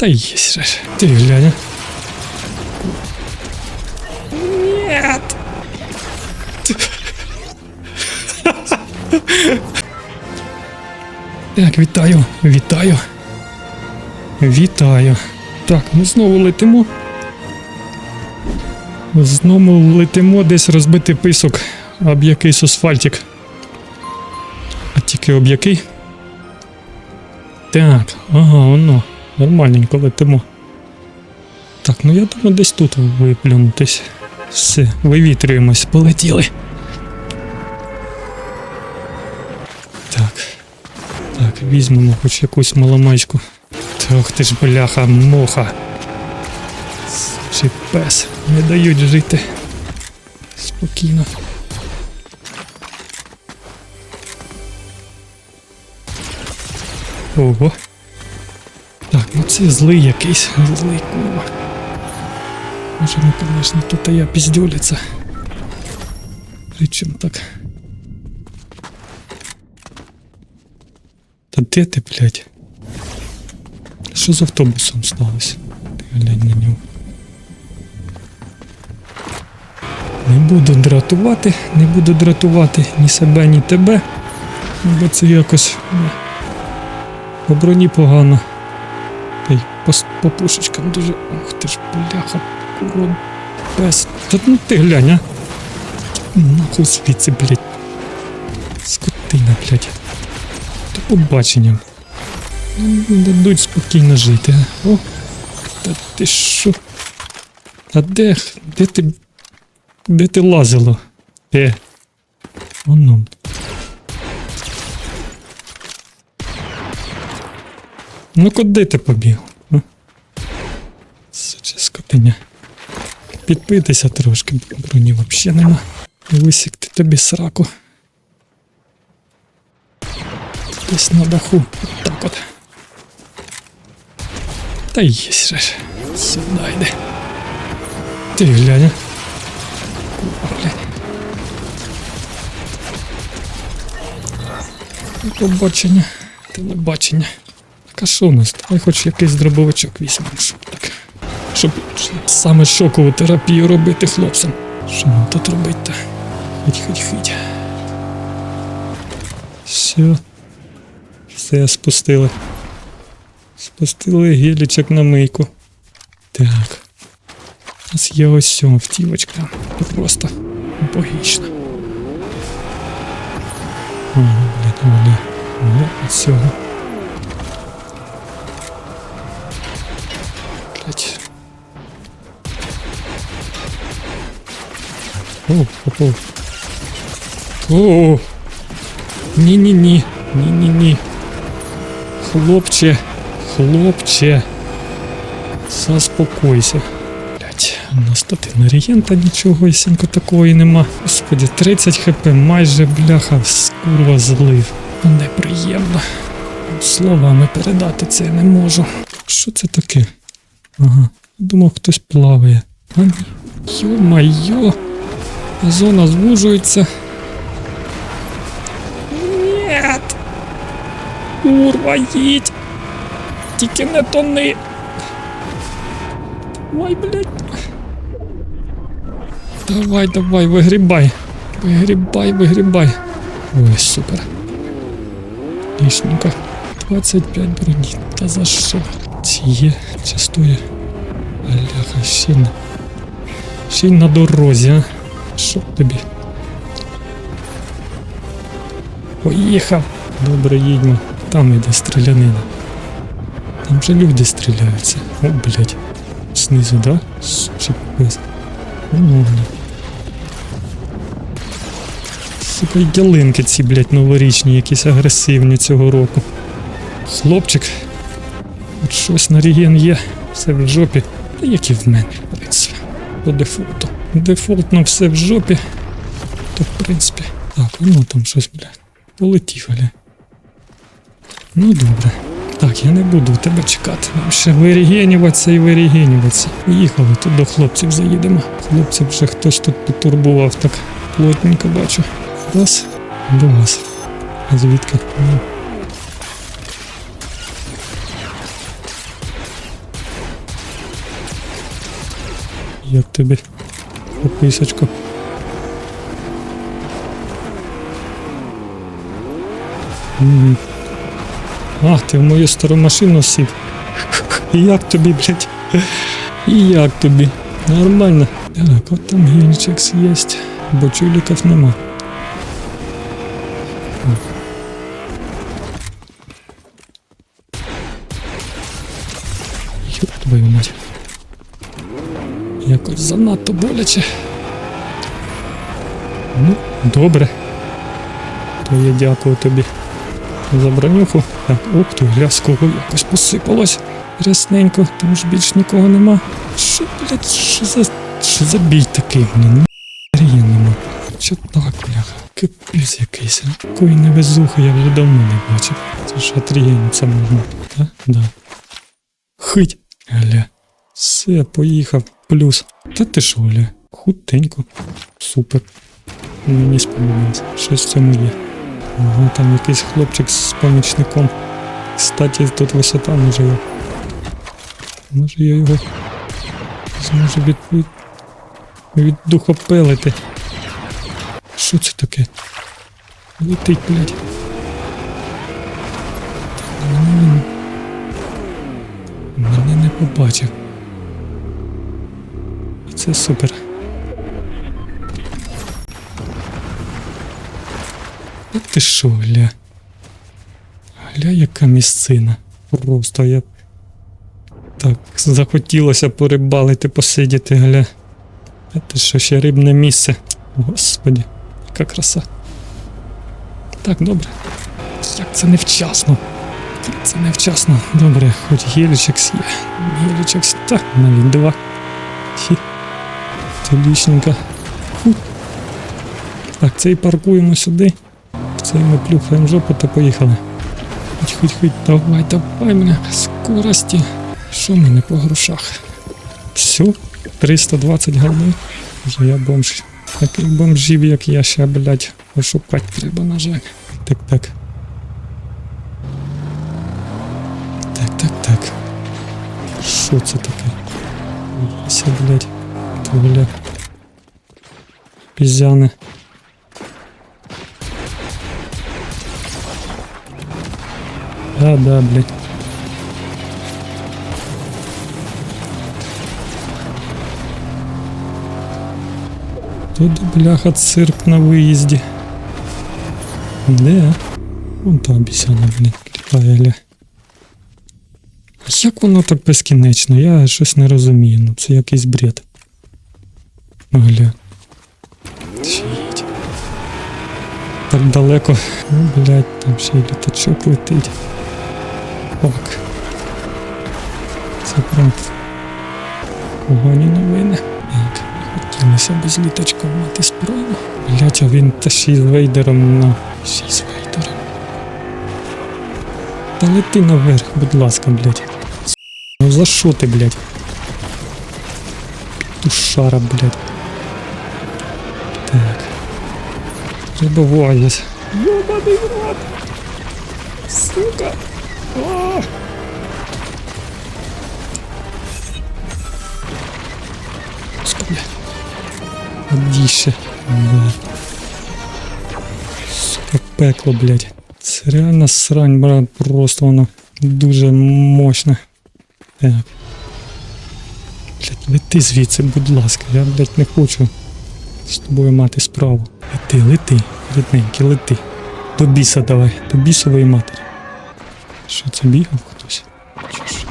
Та є. Ти глянь. Нет. Так, вітаю, вітаю. Вітаю. Так, ми знову летимо. Знову летимо десь розбити писок об якийсь асфальтик. А тільки об який? Так, ага, воно. Нормальненько летимо. Так, ну я думаю, десь тут виплюнутись. Все, вивітрюємось, полетіли. Так. Так, візьмемо хоч якусь маломайську. Ох ти ж бляха, моха. Чи пес. Не дають жити. Спокійно. Ого. Ну це злий якийсь, злий курва. Може, ну, конечно, тут я піздюляться. Причем так. Та де ти, блядь? Що з автобусом сталося? Глянь на нього. Не буду дратувати, не буду дратувати ні себе, ні тебе. Бо це якось ну, по броні погано. По, по пушечкам дуже. Ох ти ж бляха, курва, пес. Та ну ти глянь, а. Нахуй звідси, блядь. Скотина, блядь. До побачення. Не дадуть спокійно жити. а. О, та ти що? А де? Де ти. Де ти лазило? Де? Воно. Ну куди ти побіг? А? Скотиня. Підпитися трошки, бо броні взагалі нема. Висікти тобі сраку. Десь на даху. Так от. Та є ж. Сюди йде. Ти глянь. Побачення. Телебачення. Так а що у нас? Давай хоч якийсь дробовичок візьмемо, щоб так. Щоб, саме шокову терапію робити хлопцям. Що нам тут робити? Хить, хить, хить. Все. Все спустили. Спустили гелічок на мийку. Так. У нас є ось ця автівочка. Просто богічна. Ага, блядь. Ну, від цього. Блядь. Ні-ні-ні. Ні-ні-ні. Хлопче, хлопче. Заспокойся. Блять, у нас тут регента нічого ісінько такого і нема. Господи, 30 хп, майже бляха, скурва злив. Неприємно. Словами передати це я не можу. Що це таке? Ага, думав, хтось плаває. А ні. Йо-майо. Зона звужується. Нет. Курва, їдь. Тільки не тони. Ой, блядь. Давай, давай, вигрібай. Вигрібай, вигрібай. Ой, супер. Лишненько. 25 броні. Та за що? Ці є, частує. Аляха, ще й на. Ще й на дорозі, а? Що тобі? Поїхав. Добре, їдьмо. Там іде стрілянина. Там же люди стріляються. О, блядь. Знизу, да? Чи пес? Ну. Сука, ялинки ці, блядь, новорічні, якісь агресивні цього року. Хлопчик. От щось на реген є. Все в жопі. Та як і в мене, в принципі. По дефолту. Дефолтно все в жопі. То в принципі. Так, воно там щось, блядь. Полетів, гля. Ну добре. Так, я не буду тебе чекати. Нам ще вирігенюватися і вирігенюватися. Їхали, тут до хлопців заїдемо. Хлопців вже хтось тут потурбував так плотненько бачу. Раз, до вас. А звідки? Ну. Як тобі? Пописочку. М. А, ти в мою стару машину сів. Як тобі, блядь? І як тобі? Нормально. Так, от там гільчикс є, бо чуліків нема. Якось занадто боляче. Ну, добре. То я дякую тобі за бронюху. Так, ух ти, гля, якось посипалось. Рясненько, там ж більш нікого нема. Що, блядь, що за, що за бій такий, блін? Ну, нема. Що так, бляха? Капець якийсь. Такої невезухи я вже давно не бачив. Це ж отрігениться можна. Так? Да. Хить. Гля. Все, поїхав. Плюс. Та ти що, Гля? Хутенько. Супер. Мені сподобалось. Щось в цьому є. Ага, там якийсь хлопчик з помічником. Кстати, тут висота може я. Може я його зможу від, від, від духопелити. Що це таке? Летить, блядь. Мене не побачив. Це супер. А ти що, гля? Гля, яка місцина. Просто я. Так, захотілося порибалити, посидіти, гля. А ти що, ще рибне місце. Господі, яка краса. Так, добре. Як це невчасно. Це невчасно. Добре, хоч гелічекс є. Гелічекс, так, навіть два. Хі. Це лічненько. Фу. Так, цей паркуємо сюди. Цей ми плюхаємо жопу та поїхали. Хоть, хоть, хоть, давай, давай мене. Скорості. Що в мене по грошах? Все, 320 голди. Вже я бомж. Таких бомжів, як я ще, блядь, пошукати треба, на жаль. Так, так. Так, так, так. Що це таке? Ся, блядь. Бля. Пізяни. Да, да, блядь. Тут, бляха, цирк на виїзді. Де? Вон та обіцяна, блін, літає, гля. Як воно так безкінечно? Я щось не розумію. Ну це якийсь бред. Ну, Гля. Так далеко. Блядь, там ще й літачок летить. Ок. Це прям погані новини. Так, хотілося без літачка мати справу. Блять, а він та ще й з вейдером на. Ще й з вейдером. Та лети наверх, будь ласка, блять. Ну за що ти, блять? Тушара, блять. Ёбаный в рот! Сука! Одіще. Да. Сука, пекло, блядь. Це реально срань, брат, просто воно дуже мощне. Так. Блядь, лети звідси, будь ласка, я, блядь, не хочу з тобою мати справу. Лети, лети, рідненький, лети. До біса давай, до бісової матері. Що це бігав хтось? Чи ж?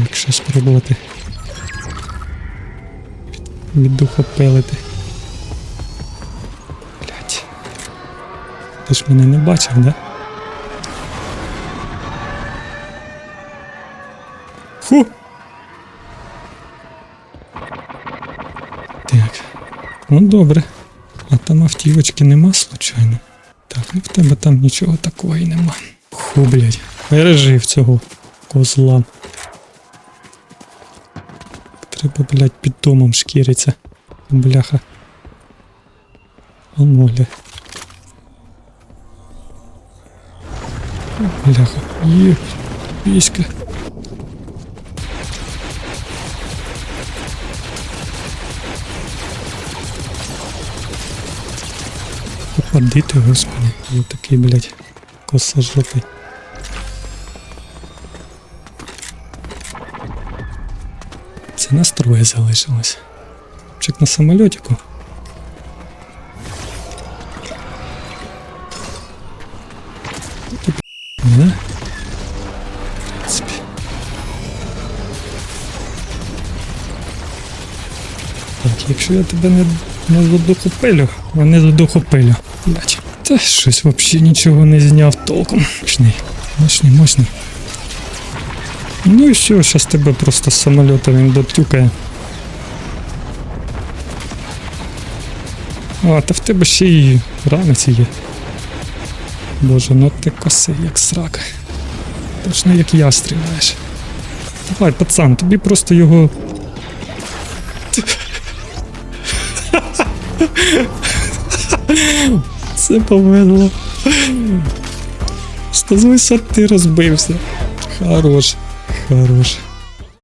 Якщо спробувати від, від духа пелити. Блять. Ти ж мене не бачив, да? Фу! Так. Ну добре. А там автівочки нема, случайно. Так, ну в тебе там нічого такого нема. Фу, блядь. Пережив цього козла. Треба, блядь, під домом шкіриться. Бляха. Оно, бля. Бляха. Є. Піська. Попади господи. Я такий, блядь, косожопий. Це настроє залишилось. Чек на самольотику. Ти п- мене? В принципі. Якщо я тебе не, не задухопилю, а не задухопилю. Блять. Та щось взагалі нічого не зняв толком. Мощний, мощний, мощний. Ну і все, зараз тебе просто з самольота він дотюкає. А, та в тебе ще й ранець є. Боже, ну ти косий, як срака. Точно як я стріляєш. Давай, пацан, тобі просто його. Це повезло. З висоти розбився. Хорош, хорош.